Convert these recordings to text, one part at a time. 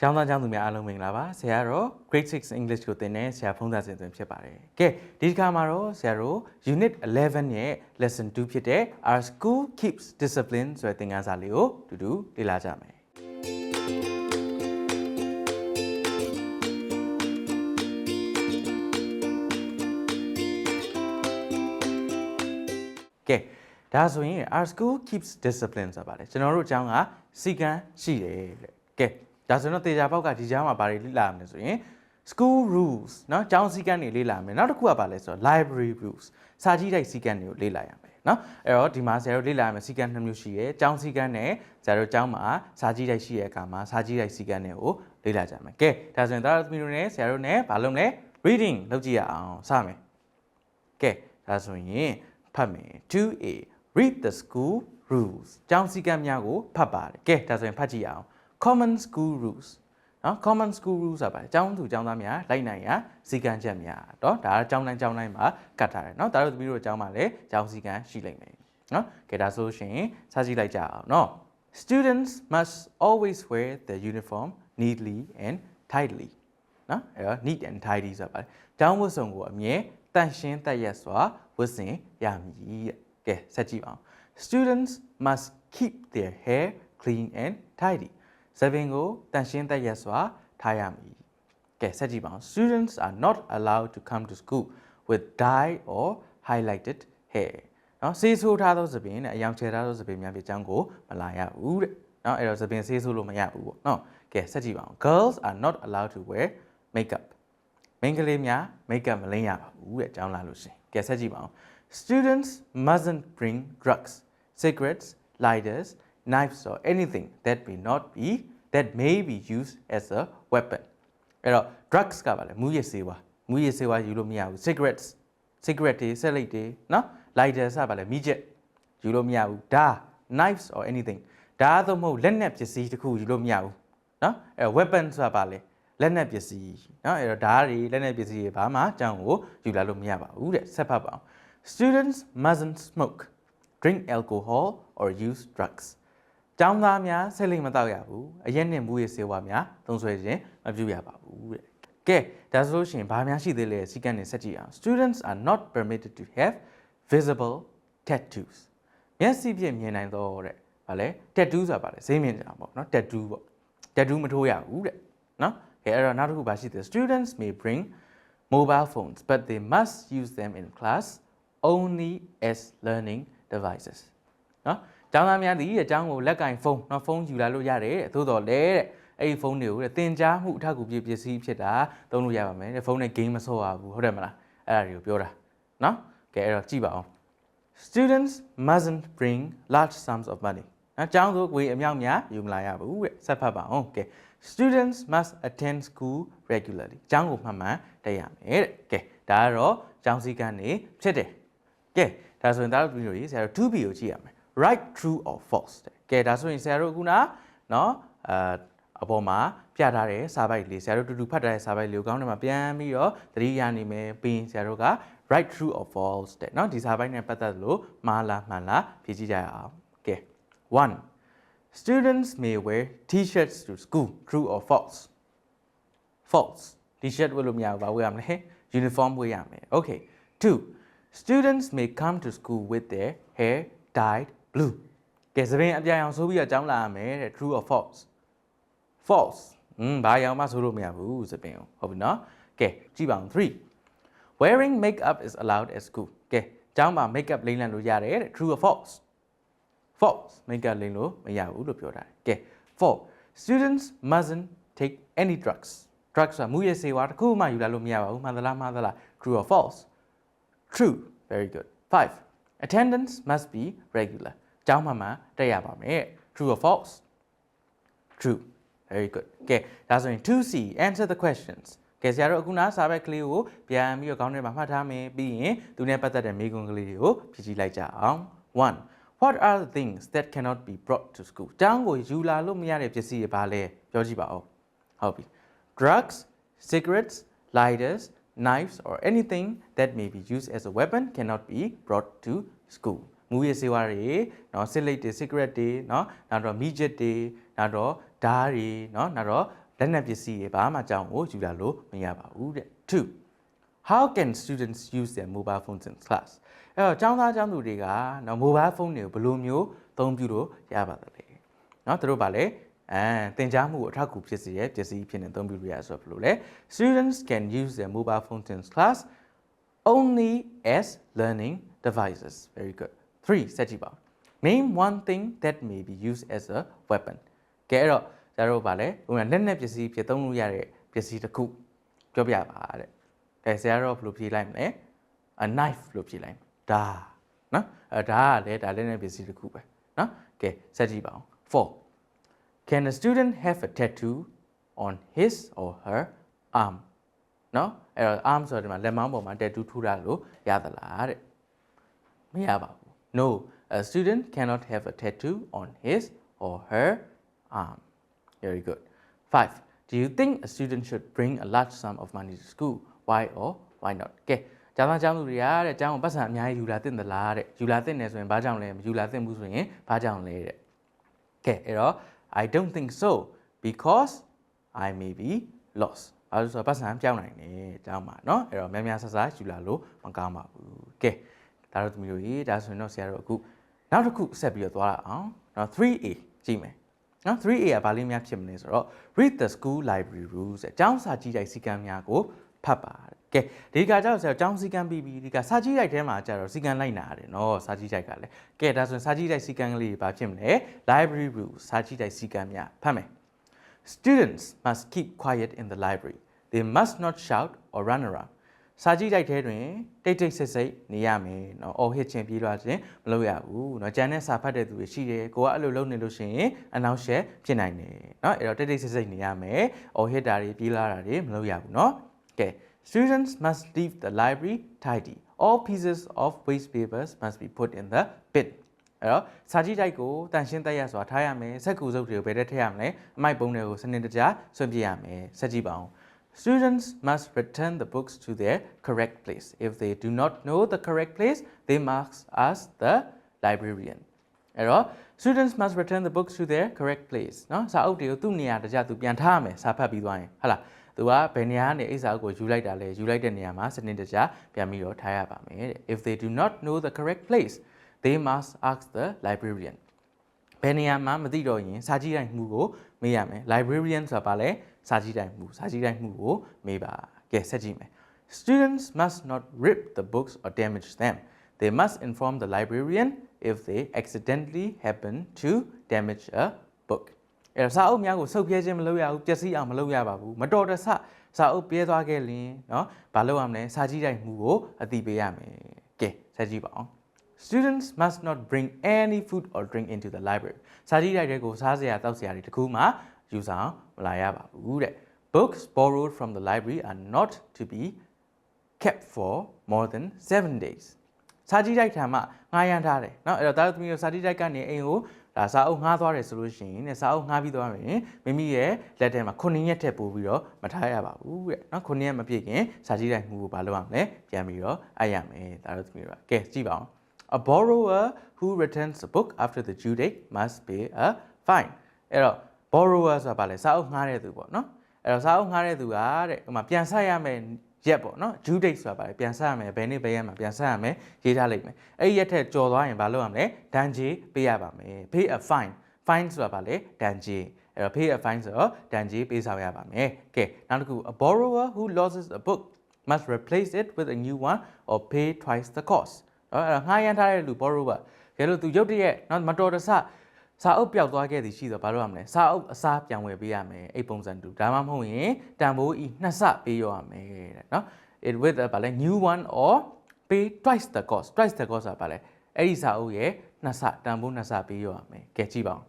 ကျောင်းသားကျောင်းသူများအားလုံးမင်္ဂလာပါဆရာတော့ grade 6 English ကိုသင်တဲ့ဆရာဖုံးစာစဉ်သွင်းဖြစ်ပါတယ်ကဲဒီတစ်ခါမှာတော့ဆရာတို့ unit 11ရဲ့ lesson 2ဖြစ်တဲ့ our school keeps discipline ဆိုတဲ့သင်ခန်းစာလေးကိုတူတူလေ့လာကြမယ်ကဲဒါဆိုရင် our school keeps discipline ဆိုတာပါတယ်ကျွန်တော်တို့အကြောင်းကစီကံရှိတယ်တဲ့ကဲ ဒါဆိုတော့တေချာပေါက်ကဒီเจ้าမှာဘာတွေလေ့လာရမလဲဆိုရင် school rules เนาะကျောင်းစည်းကမ်းတွေလေ့လာမယ်နောက်တစ်ခုကဘာလဲဆိုတော့ library rules စာကြည့်တိုက်စည်းကမ်းတွေကိုလေ့လာရမယ်เนาะအဲ့တော့ဒီမှာဆရာတို့လေ့လာရမယ်စည်းကမ်းနှစ်မျိုးရှိရယ်ကျောင်းစည်းကမ်းနဲ့ဆရာတို့ကျောင်းမှာစာကြည့်တိုက်ရှိရတဲ့အခါမှာစာကြည့်တိုက်စည်းကမ်းတွေကိုလေ့လာကြမယ်ကဲဒါဆိုရင်သားသမီးတို့နဲ့ဆရာတို့နဲ့ဘာလုပ်မလဲ reading လုပ်ကြည့်ရအောင်စမယ်ကဲဒါဆိုရင်ဖတ်မယ် 2a read the school rules ကျောင်းစည်းကမ်းများကိုဖတ်ပါတယ်ကဲဒါဆိုရင်ဖတ်ကြည့်ရအောင် common school rules နော် common school rules ဆိုတာပါတယ်ကျောင်းသူကျောင်းသားများလိုက်နိုင်ရစည်းကမ်းချက်များတော့ဒါကကျောင်းတိုင်းကျောင်းတိုင်းမှာကတ်ထားတယ်နော်ဒါတို့သမီးတို့ကျောင်းမှာလည်းကျောင်းစည်းကမ်းရှိလိမ့်မယ်နော်ကဲဒါဆိုရှင်စကြည့်လိုက်ကြအောင်နော် students must always wear their uniform neatly and tidily နော်အဲ့တော့ neat and tidy ဆိုတာပါတယ်ကျောင်းဝတ်စုံကိုအမြဲတန့်ရှင်းတတ်ရက်စွာဝတ်ဆင်ရမည်တဲ့ကဲဆက်ကြည့်ပါအောင် students must keep their hair clean and tidy သပင်ကိုတန့်ရှင်းတတ်ရက်စွာထားရမည်ကဲဆက်ကြည့်ပါအောင် students are not allowed to come to school with dye or highlighted hair နော်ဆေးဆိုးထားသောသပင်နဲ့အယောင်ချယ်ထားသောသပင်များဖြစ်ကြောင်းကိုမလာရဘူးတဲ့နော်အဲ့တော့သပင်ဆေးဆိုးလို့မရဘူးပေါ့နော်ကဲဆက်ကြည့်ပါအောင် girls are not allowed to wear makeup မိန်းကလေးများ makeup မလိမ့်ရပါဘူးတဲ့အကြောင်းလာလို့ရှရင်ကဲဆက်ကြည့်ပါအောင် students mustn't bring drugs cigarettes lighters knives or anything that may not be that may be used as a weapon အဲ့တော့ drugs ကပါလေမူရစ်ဆေးဝါးမူရစ်ဆေးဝါးယူလို့မရဘူး cigarettes cigarette တွေဆက်လိပ်တွေနော် lighter စပါလေမိချက်ယူလို့မရဘူးဒါ knives or anything ဒါသို့မဟုတ်လက်နက်ပစ္စည်းတစ်ခုယူလို့မရဘူးနော်အဲ့တော့ weapon ဆိုတာပါလေလက်နက်ပစ္စည်းနော်အဲ့တော့ဓာတ်တွေလက်နက်ပစ္စည်းတွေဘာမှအကြောင်းကိုယူလာလို့မရပါဘူးတဲ့ဆက်ဖတ်ပါအောင် students mustn't smoke drink alcohol or use drugs ကျောင်းသားများဆက်လိမ့်မတော့ရဘူးအရက်နဲ့မူရစေဝါများသုံးဆွဲခြင်းမပြုရပါဘူးတဲ့ကဲဒါဆိုလို့ရှိရင်ဘာများရှိသေးလဲစီကံနေဆက်ကြည့်အောင် students are not permitted to have visible tattoos မျက်စိဖြင့်မြင်နိုင်တော့တဲ့ဗာလဲ tattoo ဆိုတာဗာလဲဈေးမြင်ကြတာပေါ့နော် tattoo ပေါ့ tattoo မထိုးရဘူးတဲ့နော်ကဲအဲ့တော့နောက်တစ်ခုဘာရှိသေးလဲ students may bring mobile phones but they must use them in class only as learning devices နော် ကျောင်းသားများဒီအကြောင်းကိုလက်ကင်ဖုန်းနော်ဖုန်းယူလာလို့ရတယ်တဲ့သို့တော်လဲတဲ့အဲ့ဒီဖုန်းတွေကိုတဲ့သင်ကြားမှုအထောက်အကူပြပစ္စည်းဖြစ်တာသုံးလို့ရပါမယ်တဲ့ဖုန်းနဲ့ game မဆော့ရဘူးဟုတ်တယ်မလားအဲ့ဒါတွေကိုပြောတာနော်ကဲအဲ့တော့ကြည့်ပါအောင် students mustn't bring large sums of money နော်ကျောင်းဆိုကိုအမြောက်များယူမလာရဘူးတဲ့ဆက်ဖတ်ပါအောင်ကဲ students must attend school regularly ကျောင်းကိုမှန်မှန်တက်ရမယ်တဲ့ကဲဒါကတော့ကျောင်းစည်းကမ်းနေဖြစ်တယ်ကဲဒါဆိုရင်ဒါတို့ဗီဒီယိုကြီးဆရာတို့ 2B ကိုကြည့်ရမယ် right true or false တဲ့ကဲဒါဆိုရင်ဆရာတို့ခုနနော်အာအပေါ်မှာပြထားတဲ့စာပိုက်လေးဆရာတို့တူတူဖတ်ထားတဲ့စာပိုက်လေးကိုကောင်းတယ်မှာပြန်ပြီးတော့သတိရနိုင်မယ်ပြီးရင်ဆရာတို့က right true or false တဲ့เนาะဒီစာပိုက်နဲ့ပတ်သက်လို့မှားလားမှန်လားဖြေကြည့်ကြရအောင်ကဲ1 students may wear t-shirts to school true or false false t-shirt ဝတ်လို့မရဘူးဘာဝတ်ရမလဲ uniform ဝတ်ရမယ် okay 2 students may come to school with their hair dyed blue ကဲစပင်းအပြာရောင်ဆိုပြီးတော့ကျောင်းလာရမယ်တဲ့ true or false false อืมဘာရောင်မှဆိုလို့မရဘူးစပင်းကိုဟုတ်ပြီနော်ကဲကြည့်ပါအောင်3 wearing makeup is allowed at school ကဲကျောင်းမှာ makeup လိမ့်လန့်လို့ရတယ်တဲ့ true or false false makeup လိမ့်လို့မရဘူးလို့ပြောတာကဲ4 students mustn't take any drugs drugs ဆိုတာမူရစေဝါတစ်ခုမှယူလာလို့မရပါဘူးမှန်သလားမှားသလား true or false true very good 5 attendance must be regular ကျောင်းမှာမှတက်ရပါမယ် true or false true very good ကဲဒါဆိုရင် 2C answer the questions ကဲဆရာတို့အခုနားစာပဲကလေးကိုပြန်ပြီးတော့ခေါင်းထဲမှာမှတ်ထားမယ်ပြီးရင်သူနဲ့ပတ်သက်တဲ့မိကွန်းကလေးတွေကိုဖြည့်ကြည့်လိုက်ကြအောင်1 What are the things that cannot be brought to school ကျောင်းကိုယူလာလို့မရတဲ့ပစ္စည်းတွေဘာလဲပြောကြည့်ပါဦးဟုတ်ပြီ drugs cigarettes lighters knives or anything that may be used as a weapon cannot be brought to school မူရစေဝါတွေနော်စစ်လိတ်တွေ secret တွေနော်နောက်တော့ midget တွေနောက်တော့ဓာတ်တွေနော်နောက်တော့လက်နက်ပစ္စည်းတွေဘာမှအကြောင်းကိုယူလာလို့မရပါဘူးတဲ့2 how can students use their mobile phones in class အဲ့တော့ကျောင်းသားကျောင်းသူတွေကနော် mobile phone တွေကိုဘယ်လိုမျိုးသုံးပြုလို့ရပါသလဲနော်သူတို့ဗာလဲအဲသင်ကြားမှုကိုအထောက်အကူဖြစ်စေတဲ့ပစ္စည်းဖြစ်နေသုံးပြုလို့ရဆိုတော့ဘယ်လိုလဲ students can use their mobile phones in class only as learning devices very good 3ဆက်ကြည့်ပါဦး name one thing that may be used as a weapon ကဲအဲ့တော့ကျတို့ဗာလဲဟိုကလက်နက်ပစ္စည်းဖြစ်သုံးလို့ရတဲ့ပစ္စည်းတစ်ခုပြောပြပါတဲ့ကဲဆရာတော့ဘယ်လိုဖြေလိုက်မလဲ a knife လို့ဖြေလိုက်ဒါနော်အဲဒါကလည်းဒါလက်နက်ပစ္စည်းတစ်ခုပဲနော်ကဲဆက်ကြည့်ပါအောင်4 Can a student have a tattoo on his or her arm နော်အဲ့တော့ arm ဆိုတော့ဒီမှာလက်မောင်းပေါ်မှာ tattoo ထိုးတာလို့ရသလားတဲ့မရပါဘူး No a student cannot have a tattoo on his or her arm very good 5 Do you think a student should bring a large sum of money to school why or why not ကဲကျောင်းသားကျောင်းသူတွေကတဲ့ကျောင်းကိုပတ်စံအများကြီးယူလာသင့်သလားတဲ့ယူလာသင့်တယ်ဆိုရင်ဘာကြောင့်လဲမယူလာသင့်ဘူးဆိုရင်ဘာကြောင့်လဲတဲ့ကဲအဲ့တော့ I don't think so because I may be lost အဲဒါဆိုတော့ပတ်စံပြောင်းနိုင်တယ်ကျောင်းမှာเนาะအဲ့တော့များများဆဆယူလာလို့မကောင်းပါဘူးကဲ ဒါတော့သမီးတို့ရေဒါဆိုရင်တော့ဆရာတို့အခုနောက်တစ်ခုဆက်ပြီးတော့သွားရအောင်နော် 3A ကြည့်မယ်နော် 3A ကဘာလေးများဖြစ်မလဲဆိုတော့ read the school library rules အကြောင်းစာကြည့်တိုက်စည်းကမ်းများကိုဖတ်ပါတယ်ကဲဒီကကြောက်ဆရာကြောင်းစီကံပြီးပြီးဒီကစာကြည့်တိုက်ထဲမှာကြတော့စီကံလိုက်နာရတယ်နော်စာကြည့်တိုက်ကလည်းကဲဒါဆိုရင်စာကြည့်တိုက်စီကံကလေးဘာဖြစ်မလဲ library rules စာကြည့်တိုက်စီကံများဖတ်မယ် students must keep quiet in the library they must not shout or run around စာကြည့်တိုက်ထဲတွင်တိတ်တိတ်ဆိတ်ဆိတ်နေရမယ်เนาะအော်ဟစ်ချင်းပြေးလွှားခြင်းမလုပ်ရဘူးเนาะကျန်တဲ့စာဖတ်တဲ့သူတွေရှိတယ်ကိုကအဲ့လိုလုပ်နေလို့ရှိရင်အနောက်ရှက်ဖြစ်နိုင်တယ်เนาะအဲ့တော့တိတ်တိတ်ဆိတ်ဆိတ်နေရမယ်အော်ဟစ်တာတွေပြေးလွှားတာတွေမလုပ်ရဘူးเนาะကဲ Students must leave the library tidy. All pieces of waste papers must be put in the bin. အဲ့တော့စာကြည့်တိုက်ကိုတန်ရှင်းတက်ရစွာထားရမယ်စက်ကူစုပ်တွေကိုဘယ်တက်ထည့်ရမလဲအမိုက်ပုံတွေကိုစနစ်တကျဆွန့်ပြရမယ်ဆက်ကြည့်ပါအောင် Students must return the books to their correct place. If they do not know the correct place, they must ask the librarian. အဲ့တော့ students must return the books to their correct place เนาะစာအုပ်တွေကိုသူ့နေရာတကျသူပြန်ထားရမယ်စာဖတ်ပြီးသွားရင်ဟုတ်လားသူကဘယ်နေရာကနေအိတ်စာအုပ်ကိုယူလိုက်တာလဲယူလိုက်တဲ့နေရာမှာစနစ်တကျပြန်ပြီးတော့ထားရပါမယ်တဲ့ If they do not know the correct place they must ask the librarian ဘယ်နေရာမှာမသိတော့ရင်စာကြည့်တိုင်းမှုကို မေးရမယ် librarian ဆိုတာဘာလဲစာကြည့်တိုင်းမှုစာကြည့်တိုင်းမှုကိုမေးပါကဲဆက်ကြည့်မယ် students must not rip the books or damage them they must inform the librarian if they accidentally happen to damage a book အဲ့တော့စာအုပ်များကိုဆုပ်ပြဲခြင်းမလုပ်ရဘူးပျက်စီးအောင်မလုပ်ရပါဘူးမတော်တဆစာအုပ်ပြဲသွားခဲ့ရင်เนาะဘာလုပ်ရမလဲစာကြည့်တိုင်းမှုကိုအသိပေးရမယ်ကဲဆက်ကြည့်ပါအောင် Students must not bring any food or drink into the library. စာကြည့်တိုက်တဲ့ကိုစားစရာတောက်စရာတွေတခုမှယူဆောင်မလာရပါဘူးတဲ့ Books borrowed from the library are not to be kept for more than 7 days. စာကြည့်တိုက်ထံမှငှားရမ်းထားတယ်เนาะအဲ့တော့တာသမီးတို့စာကြည့်တိုက်ကနေအိမ်ကိုဒါစာအုပ်ငှားသွားတယ်ဆိုလို့ရှိရင်တဲ့စာအုပ်ငှားပြီးသွားရင်မိမိရဲ့လက်ထဲမှာ9ရက်ထက်ပိုပြီးတော့မထားရပါဘူးတဲ့เนาะ9ရက်မပြည့်ခင်စာကြည့်တိုက်မှုကိုဘာလုပ်ရမလဲပြန်ပြီးတော့အပ်ရမယ်ဒါတော့သမီးတို့ကကဲကြည့်ပါအောင် A borrower who returns a book after the due date must pay a fine အဲ့တော့ borrower ဆိုတာဘာလဲစာအုပ်ငှားတဲ့သူပေါ့နော်အဲ့တော့စာအုပ်ငှားတဲ့သူကတဲ့ဟိုမှာပြန်ဆက်ရမယ်ရက်ပေါ့နော် due date ဆိုတာဘာလဲပြန်ဆက်ရမယ်ဘယ်နေ့ဘယ်ရက်မှာပြန်ဆက်ရမယ်ရေးထားလိုက်မယ်အဲ့ဒီရက်ထက်ကျော်သွားရင်ဘာလုပ်ရမလဲဒဏ်ကြေးပေးရပါမယ် pay a fine fine ဆိုတာဘာလဲဒဏ်ကြေးအဲ့တော့ pay a fine ဆိုတော့ဒဏ်ကြေးပေးဆောင်ရပါမယ်ကဲနောက်တစ်ခု a borrower who loses a book must replace it with a new one or pay twice the cost နော်အဲ့တော့ငှားရမ်းထားတဲ့လူ borrower ကဲလို့သူရုတ်တရက်နော်မတော်တဆစာအုပ်ပျောက်သွားခဲ့သည်ရှိတော့ဘာလို့ရမလဲစာအုပ်အစားပြန်ဝယ်ပေးရမယ်အဲ့ပုံစံတူဒါမှမဟုတ်ရင်တန်ဖိုးဤနှစ်ဆပေးရရမယ်တဲ့နော် it with a ဘာလဲ new one or pay twice the cost twice the cost ဆိုတာဘာလဲအဲ့ဒီစာအုပ်ရဲ့နှစ်ဆတန်ဖိုးနှစ်ဆပေးရရမယ်ကဲကြည့်ပါဦး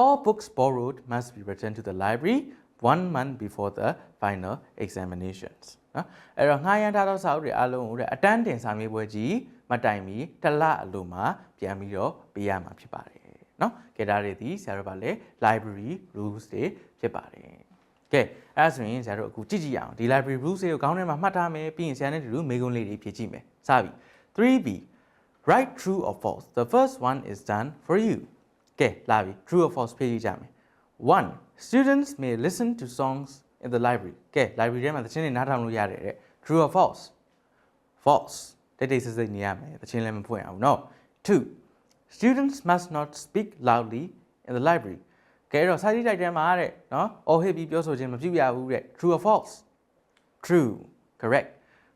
all books borrowed must be returned to the library 1 month before the final examinations နော်အဲ့တော့ငှားရမ်းထားသောစာအုပ်တွေအားလုံးကိုတဲ့အတန်းတင်စာမေးပွဲကြီးမတိုင်မီတစ်လအလိုမှာပြန်ပြီးတော့ပေးရမှာဖြစ်ပါတယ်နော်ကဲဒါတွေဒီဆရာတို့ကလည်း library rules တွေဖြစ်ပါတယ်ကဲအဲ့ဒါဆိုရင်ဆရာတို့အခုကြည့်ကြည့်ရအောင်ဒီ library rules တွေကိုခေါင်းထဲမှာမှတ်ထားမယ်ပြီးရင်ဆရာနဲ့တူမေးခွန်းလေးတွေဖြည့်ကြည့်မယ်စပြီ 3B write true or false the first one is done for you ကဲလာပြီ true or false ဖြည့်ကြည့်ကြမယ် 1 students may listen to songs in the library ကဲ library ထဲမှာသချင်းတွေနားထောင်လို့ရတယ်တဲ့ true or false false တိတ်တိတ်ဆိတ်ဆိတ်နေရမယ်သချင်းလည်းမဖွင့်အောင်เนาะ2 students must not speak loudly in the library ကဲအဲ့တော့စာကြည့်တိုက်ထဲမှာတဲ့เนาะအော်ဟစ်ပြီးပြောဆိုခြင်းမပြုရဘူးတဲ့ true or false true correct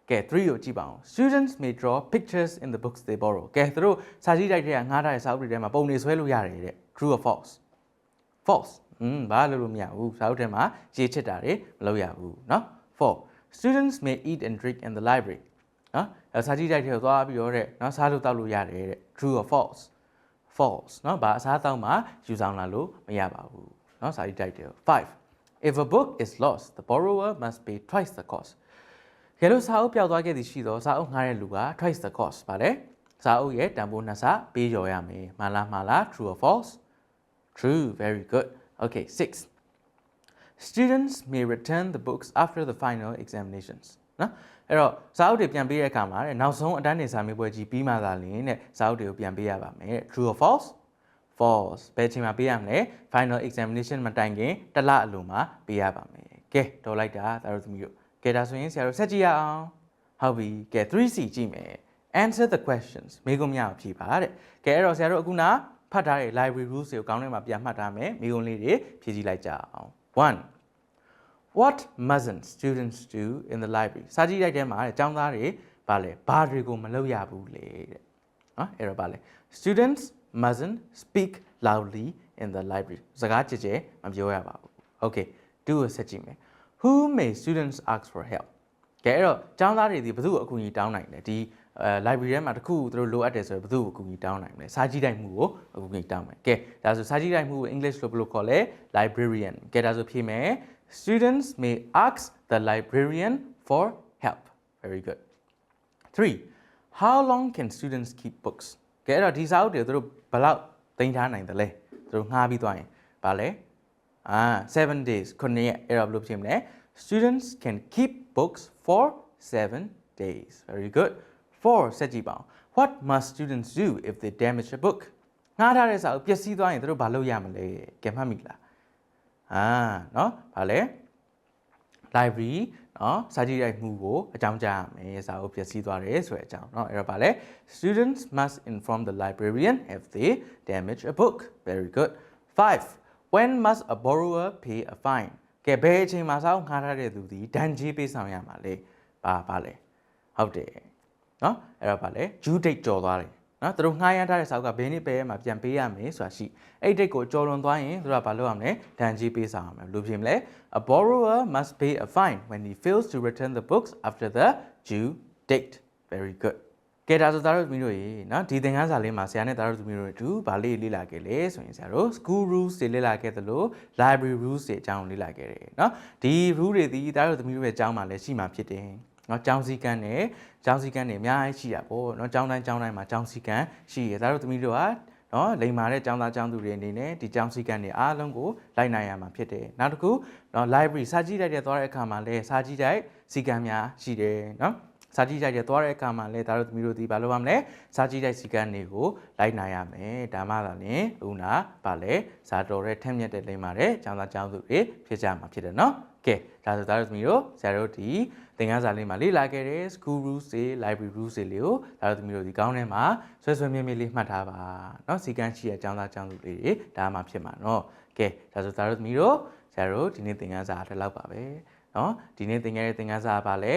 ကဲ3ကိုကြည့်ပါအောင် students may draw pictures in the books they borrow ကဲသူတို့စာကြည့်တိုက်ထဲကငားထားတဲ့စာအုပ်တွေထဲမှာပုံတွေဆွဲလို့ရတယ်တဲ့ true or false false อืมဘာလို့လို့မရဘူးစာအုပ်ထဲမှာရေးချစ်တာတွေမလုပ်ရဘူးเนาะ4 students may eat and drink in the library နော်အဲစာကြည့်တိုက်ထဲကိုသွားပြီးတော့တဲ့နော်စားလို့တောက်လို့ရတယ်တဲ့ true or false false နော်ဘာအစားအသောက်မှာယူဆောင်လာလို့မရပါဘူးနော်စာကြည့်တိုက်ထဲ5 if a book is lost the borrower must pay twice the cost ကဲလို့စာအုပ်ပျောက်သွားခဲ့သည်ရှိတော့စာအုပ်ငှားတဲ့လူက twice the cost ဗါလေစာအုပ်ရဲ့တန်ဖိုးနှစ်ဆပေးကျော်ရမယ်မှန်လားမှန်လား true or false true very good okay 6 students may return the books after the final examinations နော်အဲ့တော့စာအုပ်တွေပြန်ပေးတဲ့အခါမှာတဲ့နောက်ဆုံးအတန်းနေစာမေးပွဲကြီးပြီးမှသာလျှင်တဲ့စာအုပ်တွေကိုပြန်ပေးရပါမယ်တဲ့ true or false false ဘယ်ချိန်မှာပေးရမလဲ final examination မတိုင်ခင်တစ်လအလိုမှာပေးရပါမယ်ကဲတော်လိုက်တာဒါတို့သမီးတို့ကဲဒါဆိုရင်ဆရာတို့ဆက်ကြည့်ရအောင်ဟုတ်ပြီကဲ 3C ကြည့်မယ် answer the questions မေးခွန်းများကိုဖြေပါတဲ့ကဲအဲ့တော့ဆရာတို့အခုန ဖတ်ထားတဲ့ library rules တွေကိုကောင်းထဲမှာပြန်မှတ်ထားမယ်မေးခွန်းလေးတွေဖြေကြည့်လိုက်ကြအောင်1 what mustn't students do in the library စာကြည့်လိုက်တဲ့မှာတဲ့ကျောင်းသားတွေဗာလဲဘာတွေကိုမလုပ်ရဘူးလေတဲ့နော်အဲ့တော့ဗာလဲ students mustn't speak loudly in the library စကားကြဲကြဲမပြောရပါဘူး okay 2ကိုဆက်ကြည့်မယ် who may students ask for help ကဲအဲ့တော့ကျောင်းသားတွေဒီဘယ်သူ့ကိုအကူအညီတောင်းနိုင်လဲဒီ အဲ library ထဲမှာတခုသူတို့လိုအပ်တယ်ဆိုတော့ဘယ်သူ့ကိုအကူအညီတောင်းနိုင်မလဲစာကြည့်တိုက်မှုကိုအကူအညီတောင်းမယ်ကဲဒါဆိုစာကြည့်တိုက်မှုကို English လို့ဘယ်လိုခေါ်လဲ librarian ကဲဒါဆိုဖြေမယ် students may ask the librarian for help very good 3 how long can students keep books ကဲအဲ့တော့ဒီစာအုပ်တွေသူတို့ဘယ်လောက်သိမ်းထားနိုင်တယ်လဲသူတို့ငှားပြီးသွားရင်ဗာလဲအာ7 days ခုနှစ်ရက်အဲ့တော့ဘယ်လိုဖြစ်မလဲ students can keep books for 7 days very good 4ဆက်ကြည့်ပါဦး what must students do if they damage a book ငှားထားတဲ့စာအုပ်ပျက်စီးသွားရင်သူတို့ဘာလုပ်ရမလဲကဲမှတ်မိလားအာเนาะဗာလဲ library เนาะစာကြည့်ရိုက်မှုကိုအကြောင်းကြားရမယ်စာအုပ်ပျက်စီးသွားတယ်ဆိုတဲ့အကြောင်းเนาะအဲ့တော့ဗာလဲ students must inform the librarian if they damage a book very good 5 when must a borrower pay a fine ကဲဘယ်အချိန်မှာစာအုပ်ငှားထားတဲ့သူဒီဒဏ်ကြေးပေးဆောင်ရမှာလဲဘာဘာလဲဟုတ်တယ် နော်အဲ့တော့ဗာလဲ due date ကျော်သွားတယ်နော်သူတို့ငှားရမ်းထားတဲ့စာအုပ်ကဘယ်နှစ်ပဲမှာပြန်ပေးရမယ်ဆိုတာရှိအဲ့ date ကိုကျော်လွန်သွားရင်သူတို့ကဘာလုပ်ရမလဲဒဏ်ကြီးပေးဆောင်ရမယ်ဘယ်လိုဖြစ်မလဲ a borrower must pay a fine when he fails to return the books after the due date very good ကဲဒါဆိုသားတို့သမီးတို့ရေနော်ဒီသင်ခန်းစာလေးမှာဆရာနဲ့သားတို့သမီးတို့အတူဗာလေးလေ့လာခဲ့လေဆိုရင်ဆရာတို့ school rules တွေလေ့လာခဲ့သလို library rules တွေအကြောင်းလေ့လာခဲ့တယ်နော်ဒီ rule တွေဒီသားတို့သမီးတို့ရဲ့အကြောင်းမှာလည်းရှိမှာဖြစ်တယ် เนาะကျောင်းစည်းကမ်းနဲ့ကျောင်းစည်းကမ်းတွေအများကြီးရှိတာပေါ့เนาะကျောင်းတိုင်းကျောင်းတိုင်းမှာကျောင်းစည်းကမ်းရှိရဒါတို့သမီးတို့ဟာเนาะလိမ္မာတဲ့ကျောင်းသားကျောင်းသူတွေအနေနဲ့ဒီကျောင်းစည်းကမ်းတွေအားလုံးကိုလိုက်နိုင်ရမှာဖြစ်တယ်နောက်တစ်ခုเนาะ library စာကြည့်တိုက်တဲ့သွားတဲ့အခါမှာလည်းစာကြည့်တိုက်စည်းကမ်းများရှိတယ်เ นาะစာကြည့်တိုက်တဲ့သွားတဲ့အခါမှာလည်းဒါတို့သမီးတို့ဒီဘာလုပ်ရမလဲစာကြည့်တိုက်စည်းကမ်းတွေကိုလိုက်နိုင်ရမယ်ဒါမှသာလျှင်ဦးနာဗာလဲစာတော်တဲ့ထက်မြက်တဲ့လိမ္မာတဲ့ကျောင်းသားကျောင်းသူတွေဖြစ်ကြမှာဖြစ်တယ်เนาะကဲဒါဆိုဒါတို့သမီးတို့ဆရာတို့ဒီသင်ခန်းစာလေးမှာလေ့လာခဲ့တဲ့ school rules တွေ library rules တွေလေးကိုဒါတို့သမီးတို့ဒီကောင်းထဲမှာဆွဲဆွဲမြဲမြဲလေးမှတ်ထားပါเนาะစီကန်းရှိတဲ့ကျောင်းသားကျောင်းသူလေးတွေဒါမှဖြစ်မှာเนาะကဲဒါဆိုဒါတို့သမီးတို့ဆရာတို့ဒီနေ့သင်ခန်းစာတစ်လောက်ပါပဲเนาะဒီနေ့သင်ခဲ့တဲ့သင်ခန်းစာကပါလဲ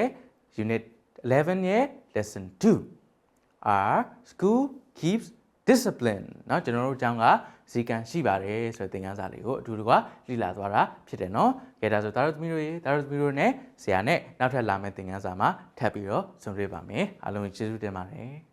unit 11ရဲ့ lesson 2 our school keeps discipline เนาะကျွန်တော်တို့အကြောင်းကစီကံရှိပါတယ်ဆိုတဲ့သင်ခန်းစာလေးကိုအတူတူကလေ့လာသွားတာဖြစ်တယ်เนาะကဲဒါဆိုဒါတို့သမီးတို့ရေဒါတို့သမီးတို့ ਨੇ ဆရာနဲ့နောက်ထပ်လာမယ့်သင်ခန်းစာမှာထပ်ပြီးတော့ဆုံတွေ့ပါမယ်အားလုံးကျေးဇူးတင်ပါတယ်